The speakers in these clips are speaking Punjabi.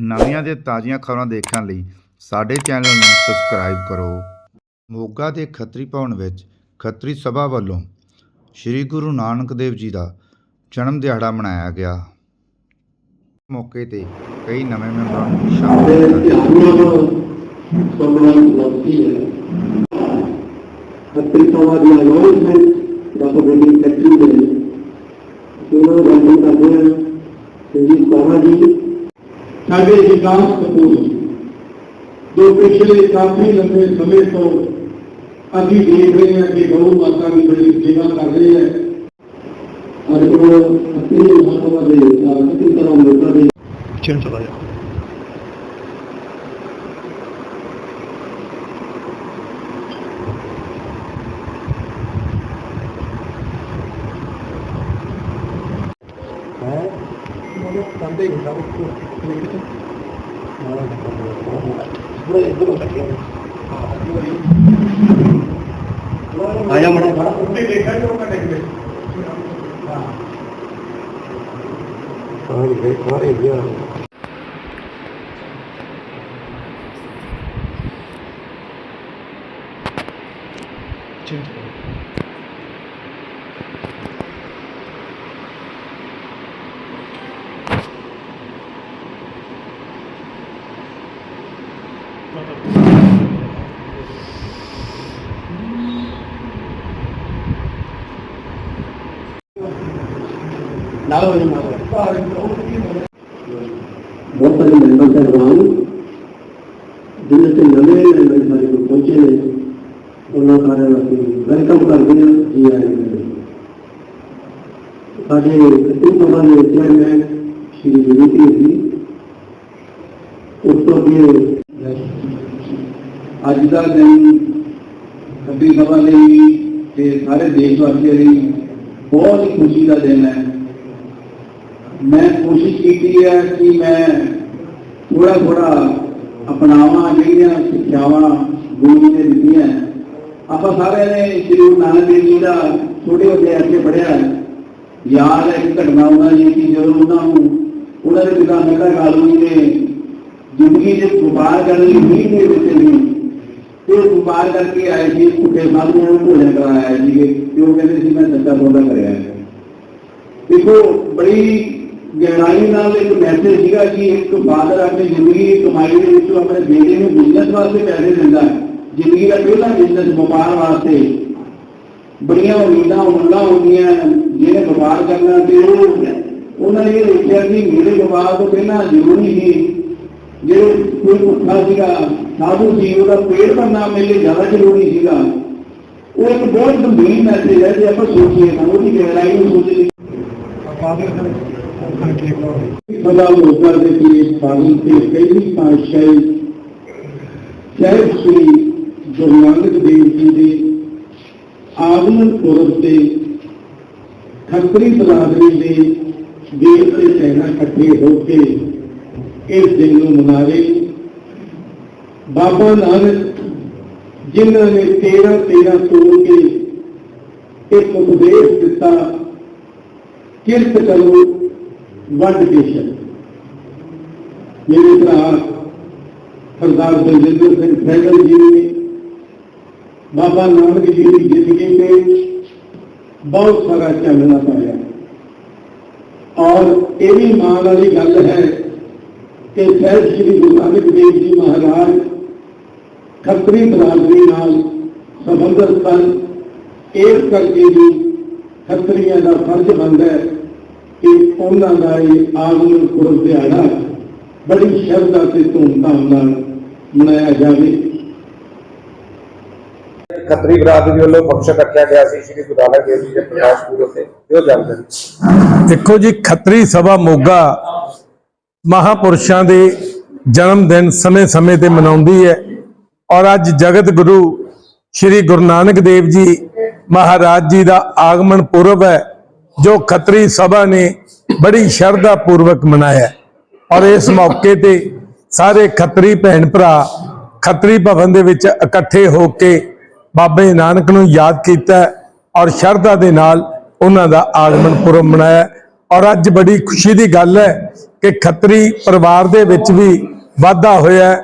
ਨਵੀਆਂ ਤੇ ਤਾਜ਼ੀਆਂ ਖਬਰਾਂ ਦੇਖਣ ਲਈ ਸਾਡੇ ਚੈਨਲ ਨੂੰ ਸਬਸਕ੍ਰਾਈਬ ਕਰੋ। ਮੋਗਾ ਦੇ ਖੱਤਰੀ ਭਵਨ ਵਿੱਚ ਖੱਤਰੀ ਸਭਾ ਵੱਲੋਂ ਸ੍ਰੀ ਗੁਰੂ ਨਾਨਕ ਦੇਵ ਜੀ ਦਾ ਜਨਮ ਦਿਹਾੜਾ ਮਨਾਇਆ ਗਿਆ। ਮੌਕੇ ਤੇ ਕਈ ਨਵੇਂ ਮੈਂਬਰਾਂ ਨੂੰ ਸ਼ਾਮਲ ਕੀਤਾ ਗਿਆ। ਹੱਤੀ ਸਮਾਜ ਦੀ ਅਨਾਉਂਸਮੈਂਟ ਦਾ ਪਬਲਿਕ ਸੈਕਟਰੀ ਦੇ ਜਿਹਨਾਂ ਦਾ ਬੰਦ ਕਰਦੇ ਹਨ ਜੀ ਕੋਮਾ ਜੀ ਸਾਡੇ ਵਿਕਾਸ ਕਪੂਰ ਜੋ ਪਿਛਲੇ ਕਾਫੀ ਲੰਬੇ ਸਮੇਂ ਤੋਂ ਅਸੀਂ ਦੇਖ ਰਹੇ ਹਾਂ ਕਿ ਗਊ ਮਾਤਾ ਦੀ ਬੜੀ ਸੇਵਾ ਕਰ ਰਹੇ ਹੈ ਔਰ ਉਹ ਹੱਤੀ ਮਹਾਤਮਾ ਦੇ ਹੱਤੀ ਤਰ੍ਹਾਂ ਲੋਕਾਂ ਦੇ ਚਿੰਨ ਚਲਾ ਜਾ ਆਇਆ ਮੜਾ ਖੜਾ ਸਾਰੇ ਗਏ ਸਾਰੇ ਗਿਆ ਨਾਲ ਹੋ ਜਾਣਾ ਬਹੁਤ ਸਾਰੇ ਮੈਂਬਰ ਸਾਹਿਬਾਨ ਜਿਨ੍ਹਾਂ ਤੇ ਨਵੇਂ ਮੈਂਬਰ ਸਾਡੇ ਕੋਲ ਪਹੁੰਚੇ ਨੇ ਉਹਨਾਂ ਸਾਰਿਆਂ ਨੂੰ ਅਸੀਂ ਵੈਲਕਮ ਕਰਦੇ ਹਾਂ ਜੀ ਆਇਆਂ ਨੂੰ ਸਾਡੇ ਕਤਿਕ ਸਭਾ ਦੇ ਚੇਅਰਮੈਨ ਸ਼੍ਰੀ ਜਗਤੀ ਜੀ ਉਸ ਤੋਂ ਅੱਗੇ ਅੱਜ ਦਾ ਦਿਨ ਖੱਬੀ ਸਭਾ ਲਈ ਤੇ ਸਾਰੇ ਦੇਸ਼ ਵਾਸੀਆਂ ਲਈ ਬਹੁਤ ਹੀ ਖੁਸ਼ੀ ਦਾ ਦਿਨ ਹੈ ਮੈਂ ਕੋਸ਼ਿਸ਼ ਕੀਤੀ ਹੈ ਕਿ ਮੈਂ ਥੋੜਾ ਥੋੜਾ ਅਪਣਾਵਾਂ ਜਿਹੜੀਆਂ ਸਿੱਖਿਆਵਾਂ ਗੁਰੂ ਜੀ ਨੇ ਦਿੱਤੀਆਂ ਆਪਾਂ ਸਾਰਿਆਂ ਨੇ ਸ੍ਰੀ ਗੁਰੂ ਨਾਨਕ ਦੇਵ ਜੀ ਦਾ ਛੋਟੇ ਹੁੰਦੇ ਅੱਗੇ ਪੜਿਆ ਯਾਦ ਹੈ ਕਿ ਘਟਨਾ ਉਹਨਾਂ ਦੀ ਕਿ ਜਦੋਂ ਉਹਨਾਂ ਨੂੰ ਉਹਨਾਂ ਦੇ ਪਿਤਾ ਮਹਿਤਾ ਕਾਲੂ ਜੀ ਨੇ ਜ਼ਿੰਦਗੀ ਦੇ ਵਪਾਰ ਕਰਨ ਲਈ ਨਹੀਂ ਦੇ ਦਿੱਤੇ ਸੀ ਤੇ ਉਹ ਵਪਾਰ ਕਰਕੇ ਆਏ ਸੀ ਭੁੱਖੇ ਸਾਧੂਆਂ ਨੂੰ ਭੋਜਨ ਕਰਾਇਆ ਸੀਗੇ ਤੇ ਉਹ ਕਹਿੰਦੇ ਸੀ ਮੈਂ ਸੱਚਾ ਸੌਦਾ ਕਰਿਆ ਹੈ ਦੇਖੋ ਬੜੀ ਗਹਿਰਾਈ ਨਾਲ ਇੱਕ ਮੈਸੇਜ ਸੀਗਾ ਕਿ ਇੱਕ ਫਾਦਰ ਆਪਣੀ ਜ਼ਿੰਦਗੀ ਦੀ ਕਮਾਈ ਦੇ ਵਿੱਚੋਂ ਆਪਣੇ ਬੇਟੇ ਨੂੰ ਬਿਜ਼ਨਸ ਵਾਸਤੇ ਪੈਸੇ ਦਿੰਦਾ ਹੈ। ਜ਼ਿੰਦਗੀ ਦਾ ਪਹਿਲਾ ਬਿਜ਼ਨਸ ਵਪਾਰ ਵਾਸਤੇ। ਬੜੀਆਂ ਉਮੀਦਾਂ, ਉਮੰਗਾਂ ਹੁੰਦੀਆਂ ਜਿਹਨੇ ਵਪਾਰ ਕਰਨਾ ਤੇ ਉਹ ਉਹਨਾਂ ਨੇ ਇਹ ਦੇਖਿਆ ਕਿ ਮੇਰੇ ਵਪਾਰ ਤੋਂ ਪਹਿਲਾਂ ਜ਼ਰੂਰੀ ਸੀ। ਜੇ ਕੋਈ ਭੁੱਖਾ ਸੀਗਾ, ਸਾਧੂ ਸੀ ਉਹਦਾ ਪੇਟ ਭਰਨਾ ਮੇਰੇ ਲਈ ਜ਼ਿਆਦਾ ਜ਼ਰੂਰੀ ਸੀਗਾ। ਉਹ ਇੱਕ ਬਹੁਤ ਗੰਭੀਰ ਮੈਸੇਜ ਹੈ, ਜੇ ਆਪਾਂ ਸੋਚੀਏ ਤਾਂ ਉਹਦੀ ਗਹਿਰਾਈ ਨੂੰ ਸੋਚੀਏ। ਸਦਾ ਲੋਕਾਂ ਦੇ ਕੀ ਪਾਲਣ ਤੇ ਕਈ ਪਾਤਸ਼ਾਹੀ ਸਾਹਿਬ ਸ੍ਰੀ ਗੁਰੂ ਨਾਨਕ ਦੇਵ ਜੀ ਦੇ ਆਗਮਨ ਪੁਰਬ ਤੇ ਖੱਤਰੀ ਬਰਾਦਰੀ ਦੇ ਦੇਸ਼ ਤੇ ਸੈਨਾ ਇਕੱਠੇ ਹੋ ਕੇ ਇਸ ਦਿਨ ਨੂੰ ਮਨਾ ਰਹੇ ਬਾਬਾ ਨਾਨਕ ਜਿਨ੍ਹਾਂ ਨੇ 13 13 ਤੋੜ ਕੇ ਇੱਕ ਉਪਦੇਸ਼ ਦਿੱਤਾ ਕਿਰਤ ਕਰੋ ਵੰਡ ਕੇ ਛਕੋ ਮੇਰੇ ਭਰਾ ਸਰਦਾਰ ਬਲਜਿੰਦਰ ਸਿੰਘ ਸਹਿਗਲ ਜੀ ਨੇ ਬਾਬਾ ਨਾਨਕ ਜੀ ਦੀ ਜ਼ਿੰਦਗੀ ਤੇ ਬਹੁਤ ਸਾਰਾ ਚਾਨਣਾ ਪਾਇਆ ਔਰ ਇਹ ਵੀ ਮਾਣ ਵਾਲੀ ਗੱਲ ਹੈ ਕਿ ਸਹਿਬ ਸ੍ਰੀ ਗੁਰੂ ਨਾਨਕ ਦੇਵ ਜੀ ਮਹਾਰਾਜ ਖੱਤਰੀ ਬਰਾਦਰੀ ਨਾਲ ਸੰਬੰਧਿਤ ਸਨ ਇਸ ਕਰਕੇ ਵੀ ਖੱਤਰੀਆਂ ਦਾ ਫਰਜ਼ ਬਣਦਾ ਹੈ ਕਿ ਉਹਨਾਂ ਦਾ ਇਹ ਆਗਮਨ ਪੁਰਬ ਦਿਹਾੜਾ ਬੜੀ ਸ਼ਰਧਾ ਤੇ ਧੂਮਧਾਮ ਨਾਲ ਮਨਾਇਆ ਜਾਵੇ। ਖੱਤਰੀ ਬਰਾਦਰੀ ਵੱਲੋਂ ਫੰਕਸ਼ਨ ਰੱਖਿਆ ਗਿਆ ਸੀ ਸ਼੍ਰੀ ਗੁਰੂ ਨਾਨਕ ਦੇਵ ਜੀ ਦੇ ਪ੍ਰਕਾਸ਼ ਪੁਰਬ ਤੇ। ਤੇ ਉਹ ਜਾਣਕਾਰੀ ਦੇਖੋ ਜੀ ਖੱਤਰੀ ਸਭਾ ਮੋਗਾ ਮਹਾਪੁਰਸ਼ਾਂ ਦੇ ਜਨਮ ਦਿਨ ਸਮੇਂ-ਸਮੇਂ ਤੇ ਮਨਾਉਂਦੀ ਹੈ ਔਰ ਅੱਜ ਜਗਤ ਗੁਰੂ ਸ੍ਰੀ ਗੁਰੂ ਨਾਨਕ ਦੇਵ ਜੀ ਮਹਾਰਾਜ ਜੀ ਦਾ ਆਗਮਨ ਪੁਰਬ ਹੈ। ਜੋ ਖੱਤਰੀ ਸਭਾ ਨੇ ਬੜੀ ਸ਼ਰਧਾ ਪੂਰਵਕ ਮਨਾਇਆ ਔਰ ਇਸ ਮੌਕੇ ਤੇ ਸਾਰੇ ਖੱਤਰੀ ਭੈਣ ਭਰਾ ਖੱਤਰੀ ਭਵਨ ਦੇ ਵਿੱਚ ਇਕੱਠੇ ਹੋ ਕੇ ਬਾਬੇ ਨਾਨਕ ਨੂੰ ਯਾਦ ਕੀਤਾ ਔਰ ਸ਼ਰਧਾ ਦੇ ਨਾਲ ਉਹਨਾਂ ਦਾ ਆਗਮਨ ਪੁਰਬ ਮਨਾਇਆ ਔਰ ਅੱਜ ਬੜੀ ਖੁਸ਼ੀ ਦੀ ਗੱਲ ਹੈ ਕਿ ਖੱਤਰੀ ਪਰਿਵਾਰ ਦੇ ਵਿੱਚ ਵੀ ਵਾਧਾ ਹੋਇਆ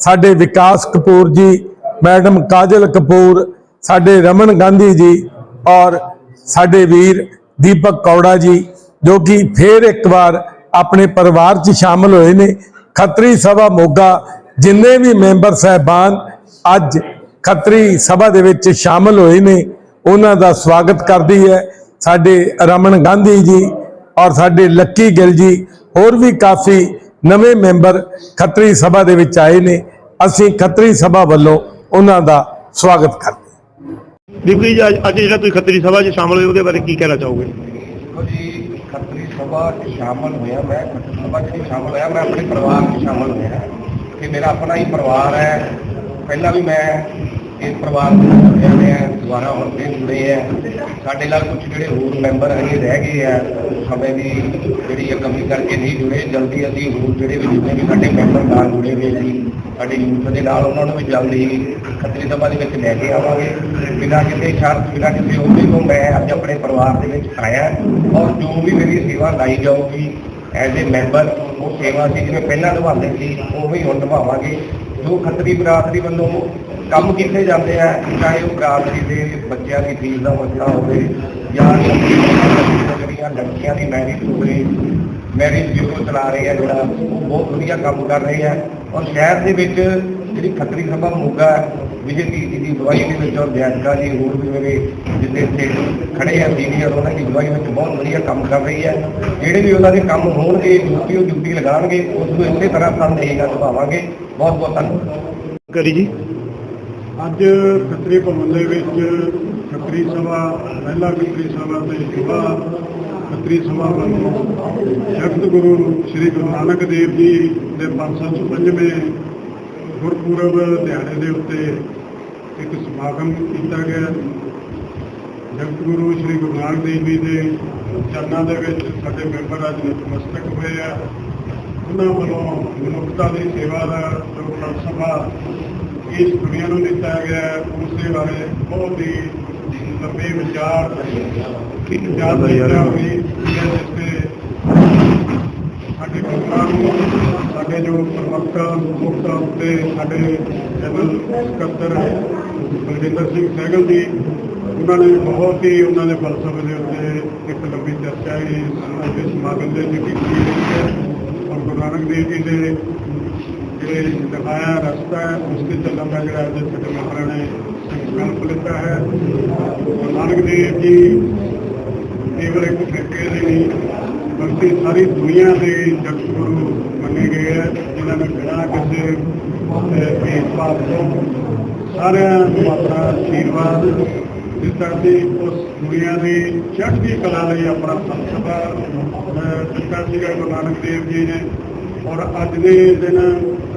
ਸਾਡੇ ਵਿਕਾਸ ਕਪੂਰ ਜੀ, ਮੈਡਮ ਕਾਜਲ ਕਪੂਰ, ਸਾਡੇ ਰਮਨ ਗਾਂਧੀ ਜੀ ਔਰ ਸਾਡੇ ਵੀਰ ਦੀਪਕ ਕੌੜਾ ਜੀ, ਜੋ ਕਿ ਫੇਰ ਇੱਕ ਵਾਰ ਆਪਣੇ ਪਰਿਵਾਰ 'ਚ ਸ਼ਾਮਲ ਹੋਏ ਨੇ। ਖੱਤਰੀ ਸਭਾ ਮੋਗਾ, ਜਿੰਨੇ ਵੀ ਮੈਂਬਰ ਸਹਿਬਾਨ ਅੱਜ ਖੱਤਰੀ ਸਭਾ ਦੇ ਵਿੱਚ ਸ਼ਾਮਲ ਹੋਏ ਨੇ, ਉਹਨਾਂ ਦਾ ਸਵਾਗਤ ਕਰਦੀ ਹੈ ਸਾਡੇ ਰਮਨ ਗਾਂਧੀ ਜੀ ਔਰ ਸਾਡੇ ਲੱਕੀ ਗਿੱਲ ਜੀ। ਹੋਰ ਵੀ ਕਾਫੀ ਨਵੇਂ ਮੈਂਬਰ ਖੱਤਰੀ ਸਭਾ ਦੇ ਵਿੱਚ ਆਏ ਨੇ। ਅਸੀਂ ਖੱਤਰੀ ਸਭਾ ਵੱਲੋਂ ਉਹਨਾਂ ਦਾ ਸਵਾਗਤ ਕਰਦੇ ਦੇਖੋ ਜੀ ਅੱਜ ਅੱਜ ਜਿਹੜਾ ਤੁਸੀਂ ਖੱਤਰੀ ਸਭਾ 'ਚ ਸ਼ਾਮਲ ਹੋਏ, ਉਹਦੇ ਬਾਰੇ ਕੀ ਕਹਿਣਾ ਚਾਹੋਗੇ? ਦੇਖੋ ਜੀ, ਖੱਤਰੀ ਸਭਾ 'ਚ ਸ਼ਾਮਲ ਹੋਇਆ ਮੈਂ, ਖੱਤਰੀ ਸਭਾ 'ਚ ਨਹੀਂ ਸ਼ਾਮਲ ਹੋਇਆ, ਮੈਂ ਆਪਣੇ ਪਰਿਵਾਰ 'ਚ ਸ਼ਾਮਲ ਹੋਇਆ। ਕਿ ਮੇਰਾ ਆਪਣਾ ਹੀ ਪਰਿਵਾਰ ਹੈ। ਪਹਿਲਾਂ ਵੀ ਮੈਂ ਇਸ ਪਰਿਵਾਰ ਦੇ ਜੁੜਿਆ ਹੋਇਆ ਦੁਬਾਰਾ ਹੁਣ ਫਿਰ ਜੁੜੇ ਆ। ਸਾਡੇ ਨਾਲ ਕੁਝ ਜਿਹੜੇ ਹੋਰ ਮੈਂਬਰ ਹਜੇ ਰਹਿ ਗਏ ਆ, ਸਮੇਂ ਦੀ ਜਿਹੜੀ ਇਹ ਕਮੀ ਕਰਕੇ ਨਹੀਂ ਜੁੜੇ, ਜਲਦੀ ਅਸੀਂ ਹੋਰ ਜਿਹੜੇ ਵੀ ਜਿੰਨੇ ਵੀ ਸਾਡੇ ਮੈਂਬਰ ਨਾਲ ਜੁੜੇ ਹੋਏ ਸੀ ਸਾਡੇ ਯੂਥ ਦੇ ਨਾਲ ਉਹਨਾਂ ਨੂੰ ਵੀ ਜਲਦੀ ਖੱਤਰੀ ਸਭਾ ਦੇ ਵਿੱਚ ਲੈ ਕੇ ਆਵਾਂਗੇ। ਬਿਨਾਂ ਕਿਸੇ ਸ਼ਰਤ, ਬਿਨਾਂ ਕਿਸੇ ਉਹਦੇ ਤੋਂ ਮੈਂ ਅੱਜ ਆਪਣੇ ਪਰਿਵਾਰ ਦੇ ਵਿੱਚ ਆਇਆ। ਔਰ ਜੋ ਵੀ ਮੇਰੀ ਸੇਵਾ ਲਾਈ ਜਾਊਗੀ ਐਜ਼ ਏ ਮੈਂਬਰ ਉਹ ਸੇਵਾ ਸੀ ਜਿਵੇਂ ਪਹਿਲਾਂ ਨਿਭਾਉਂਦੇ ਸੀ ਉਹ ਵੀ ਹੁਣ ਨਿਭਾਵਾਂਗੇ। ਜੋ ਖੱਤਰੀ ਬਰਾਦਰੀ ਵੱਲੋਂ ਕੰਮ ਕੀਤੇ ਜਾਂਦੇ ਆ, ਚਾਹੇ ਉਹ ਬਰਾਦਰੀ ਦੇ ਬੱਚਿਆਂ ਦੀ ਫੀਸ ਦਾ ਮਸਲਾ ਹੋਵੇ ਜਾਂ ਜਿਹੜੀਆਂ ਲੜਕੀਆਂ ਦੀ ਮੈਰਿਜ ਹੋਵੇ ਮੈਰਿਜ ਬਿਊਰੋ ਚਲਾ ਰਹੇ ਆ ਜਿਹੜਾ ਉਹ ਬਹੁਤ ਵਧੀਆ ਕੰਮ ਕਰ ਰਹੇ ਆ। ਔਰ ਸ਼ਹਿਰ ਦੇ ਵਿੱਚ ਜਿਹੜੀ ਖੱਤਰੀ ਸਭਾ ਮੋਗਾ ਵਿਜੇ ਦੀ ਦੀ ਦਵਾਈ ਦੇ ਵਿੱਚ ਔਰ ਜੈਨਕਾ ਜੀ ਹੋਰ ਵੀ ਮੇਰੇ ਜਿੱਥੇ ਇੱਥੇ ਖੜੇ ਆ ਸੀਨੀਅਰ ਉਹਨਾਂ ਦੀ ਦਵਾਈ ਵਿੱਚ ਬਹੁਤ ਵਧੀਆ ਕੰਮ ਕਰ ਰਹੀ ਹੈ। ਜਿਹੜੇ ਵੀ ਉਹਨਾਂ ਦੇ ਕੰਮ ਹੋਣਗੇ ਡਿਊਟੀ ਉਹ ਡਿਊਟੀ ਲਗਾਉਣਗੇ ਉਸ ਨੂੰ ਇਸੇ ਤਰ੍ਹਾਂ ਸਾਨੂੰ ਦੇਗਾ ਨਿਭਾਵਾਂਗੇ ਬਹੁਤ ਬਹੁਤ ਧੰਨਵਾਦ। ਕਰੀ ਜੀ। ਅੱਜ ਖੱਤਰੀ ਭਵਨ ਦੇ ਵਿੱਚ ਖੱਤਰੀ ਸਭਾ ਮਹਿਲਾ ਖੱਤਰੀ ਸਭਾ ਤੇ ਯੁਵਾ ਖੱਤਰੀ ਸਭਾ ਵੱਲੋਂ ਜਗਤ ਗੁਰੂ ਸ੍ਰੀ ਗੁਰੂ ਨਾਨਕ ਦੇਵ ਜੀ ਦੇ 555ਵੇਂ ਗੁਰਪੁਰਬ ਦਿਹਾੜੇ ਦੇ ਉੱਤੇ ਇੱਕ ਸਮਾਗਮ ਕੀਤਾ ਗਿਆ। ਜਗਤ ਗੁਰੂ ਸ੍ਰੀ ਗੁਰੂ ਨਾਨਕ ਦੇਵ ਜੀ ਦੇ ਚਰਨਾਂ ਦੇ ਵਿੱਚ ਸਾਡੇ ਮੈਂਬਰ ਅੱਜ ਨਤਮਸਤਕ ਹੋਏ ਆ। ਉਹਨਾਂ ਵੱਲੋਂ ਮਨੁੱਖਤਾ ਦੀ ਸੇਵਾ ਦਾ ਜੋ ਫਲਸਫਾ ਇਸ ਦੁਨੀਆ ਨੂੰ ਦਿੱਤਾ ਗਿਆ ਉਸ ਦੇ ਬਾਰੇ ਬਹੁਤ ਹੀ ਲੰਬੇ ਵਿਚਾਰ ਵਿਚਾਰ ਚਰਚਾ ਹੋਈ ਜਿਸ ਤੇ ਸਾਡੇ ਲੋਕਾਂ ਨੂੰ, ਸਾਡੇ ਜੋ ਪ੍ਰਵਕਤਾ ਮੁੱਖ ਤੌਰ 'ਤੇ ਸਾਡੇ ਜਨਰਲ ਸਕੱਤਰ ਬਲਜਿੰਦਰ ਸਿੰਘ ਸਹਿਗਲ ਜੀ, ਉਹਨਾਂ ਨੇ ਬਹੁਤ ਹੀ ਉਹਨਾਂ ਦੇ ਫਲਸਫੇ ਦੇ ਉੱਤੇ ਇੱਕ ਲੰਬੀ ਚਰਚਾ ਹੀ ਅੱਜ ਦੇ ਸਮਾਗਮ ਦੇ ਵਿੱਚ ਕੀਤੀ ਗਈ ਹੈ। ਔਰ ਗੁਰੂ ਨਾਨਕ ਦੇਵ ਜੀ ਦੇ ਜਿਹੜੇ ਦਿਖਾਇਆ ਰਸਤਾ ਹੈ, ਉਸ ਤੇ ਚੱਲਣ ਦਾ ਜਿਹੜਾ ਅੱਜ ਸਾਡੇ ਮੈਂਬਰਾਂ ਨੇ ਸੰਕਲਪ ਲਿੱਤਾ ਹੈ। ਗੁਰੂ ਨਾਨਕ ਦੇਵ ਜੀ ਕੇਵਲ ਇੱਕ ਫਿਰਕੇ ਦੇ ਨਹੀਂ ਬਲਕਿ ਸਾਰੀ ਦੁਨੀਆ ਦੇ ਜਗਤਗੁਰੂ ਮੰਨੇ ਗਏ ਹੈ ਜਿਨ੍ਹਾਂ ਨੇ ਬਿਨਾਂ ਕਿਸੇ ਅਹ, ਭੇਦਭਾਵ ਤੋਂ ਸਾਰਿਆਂ ਨੂੰ ਆਪਣਾ ਆਸ਼ੀਰਵਾਦ ਦਿੱਤਾ ਸੀ ਉਸ ਦੁਨੀਆ ਦੀ ਚੜ੍ਹਦੀ ਕਲਾ ਲਈ ਆਪਣਾ ਫਲਸਫਾ ਅਹ, ਦਿੱਤਾ ਸੀਗਾ ਗੁਰੂ ਨਾਨਕ ਦੇਵ ਜੀ ਨੇ। ਔਰ ਅੱਜ ਦੇ ਦਿਨ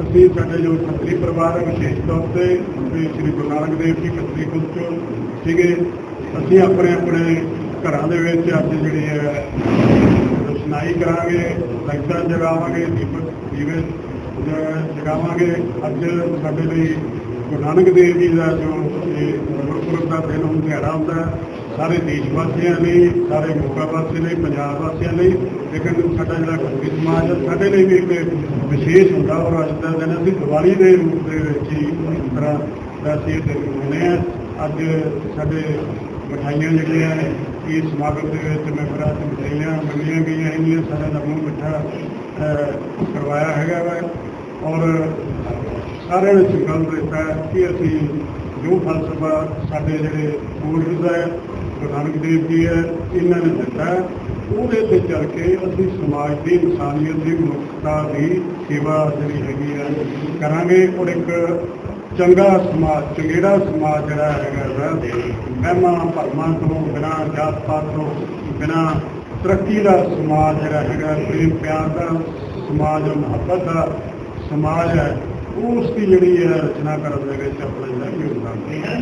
ਅਸੀਂ ਸਾਡੇ ਜੋ ਖੱਤਰੀ ਪਰਿਵਾਰ ਹੈ ਵਿਸ਼ੇਸ਼ ਤੌਰ ਤੇ ਵੀ ਸ੍ਰੀ ਗੁਰੂ ਨਾਨਕ ਦੇਵ ਜੀ ਖੱਤਰੀ ਕੁਲ ਚੋਂ ਸੀਗੇ ਅਸੀਂ ਆਪਣੇ ਆਪਣੇ ਘਰਾਂ ਦੇ ਵਿੱਚ ਅੱਜ ਜਿਹੜੀ ਹੈ ਰੋਸ਼ਨਾਈ ਕਰਾਂਗੇ, ਲਾਈਟਾਂ ਜਗਾਵਾਂਗੇ, ਦੀਪਕ ਦੀਵੇ ਜਗਾਵਾਂਗੇ। ਅੱਜ ਸਾਡੇ ਲਈ ਗੁਰੂ ਨਾਨਕ ਦੇਵ ਜੀ ਦਾ ਜੋ ਇਹ ਗੁਰਪੁਰਬ ਦਾ ਦਿਨ ਹੁਣ ਦਿਹਾੜਾ ਹੁੰਦਾ ਸਾਰੇ ਦੇਸ਼ ਵਾਸੀਆਂ ਲਈ, ਸਾਰੇ ਮੋਗਾ ਵਾਸੀਆਂ ਲਈ, ਪੰਜਾਬ ਵਾਸੀਆਂ ਲਈ, ਲੇਕਿਨ ਸਾਡਾ ਜਿਹੜਾ ਖੱਤਰੀ ਸਮਾਜ ਹੈ ਸਾਡੇ ਲਈ ਵੀ ਇੱਕ ਵਿਸ਼ੇਸ਼ ਹੁੰਦਾ ਔਰ ਅੱਜ ਦਾ ਦਿਨ ਅਸੀਂ ਦੀਵਾਲੀ ਦੇ ਰੂਪ ਦੇ ਵਿੱਚ ਹੀ ਇਸ ਤਰ੍ਹਾਂ ਦਾ ਅਸੀਂ ਇਹ ਦਿਨ ਮਨਾਉਂਦੇ ਹਾਂ। ਅੱਜ ਸਾਡੇ ਮਠਾਈਆਂ ਜਿਹੜੀਆਂ ਇਸ ਸਮਾਗਮ ਦੇ ਵਿੱਚ ਮੈਂਬਰਾਂ ਤੋਂ ਮਠਾਈਆਂ ਮੰਗੀਆਂ ਗਈਆਂ ਹੈਗੀਆਂ ਸਾਰਿਆਂ ਦਾ ਮੂੰਹ ਮਿੱਠਾ ਕਰਵਾਇਆ ਹੈਗਾ ਵਾ। ਔਰ ਸਾਰਿਆਂ ਨੇ ਸੰਕਲਪ ਦਿੱਤਾ ਕਿ ਅਸੀਂ ਜੋ ਫਲਸਫਾ ਸਾਡੇ ਜਿਹੜੇ ਪੂਰਵਜ ਹੈ ਗੁਰੂ ਨਾਨਕ ਦੇਵ ਜੀ ਹੈ, ਇਹਨਾਂ ਨੇ ਦਿੱਤਾ ਉਹਦੇ ਤੇ ਚੱਲ ਕੇ ਅਸੀਂ ਸਮਾਜ ਦੀ, ਇਨਸਾਨੀਅਤ ਦੀ ਮਨੁੱਖਤਾ ਦੀ ਸੇਵਾ ਜਿਹੜੀ ਹੈਗੀ ਹੈ, ਕਰਾਂਗੇ। ਔਰ ਇੱਕ ਚੰਗਾ ਸਮਾਜ, ਚੰਗੇੜਾ ਸਮਾਜ ਜਿਹੜਾ ਹੈਗਾ ਵਾ ਮਹਿਮਾ ਭਰਮਾਂ ਤੋਂ ਬਿਨਾਂ ਜਾਤ ਪਾਤ ਤੋਂ ਬਿਨਾਂ ਤਰੱਕੀ ਦਾ ਸਮਾਜ ਜਿਹੜਾ ਹੈਗਾ ਪ੍ਰੇਮ ਪਿਆਰ ਦਾ ਸਮਾਜ, ਮੁਹੱਬਤ ਦਾ ਸਮਾਜ ਹੈ, ਉਸ ਦੀ ਜਿਹੜੀ ਹੈ ਰਚਨਾ ਕਰਨ ਦੇ ਵਿੱਚ ਆਪਣਾ ਜਿਹੜਾ ਯੋਗਦਾਨ ਹੈ।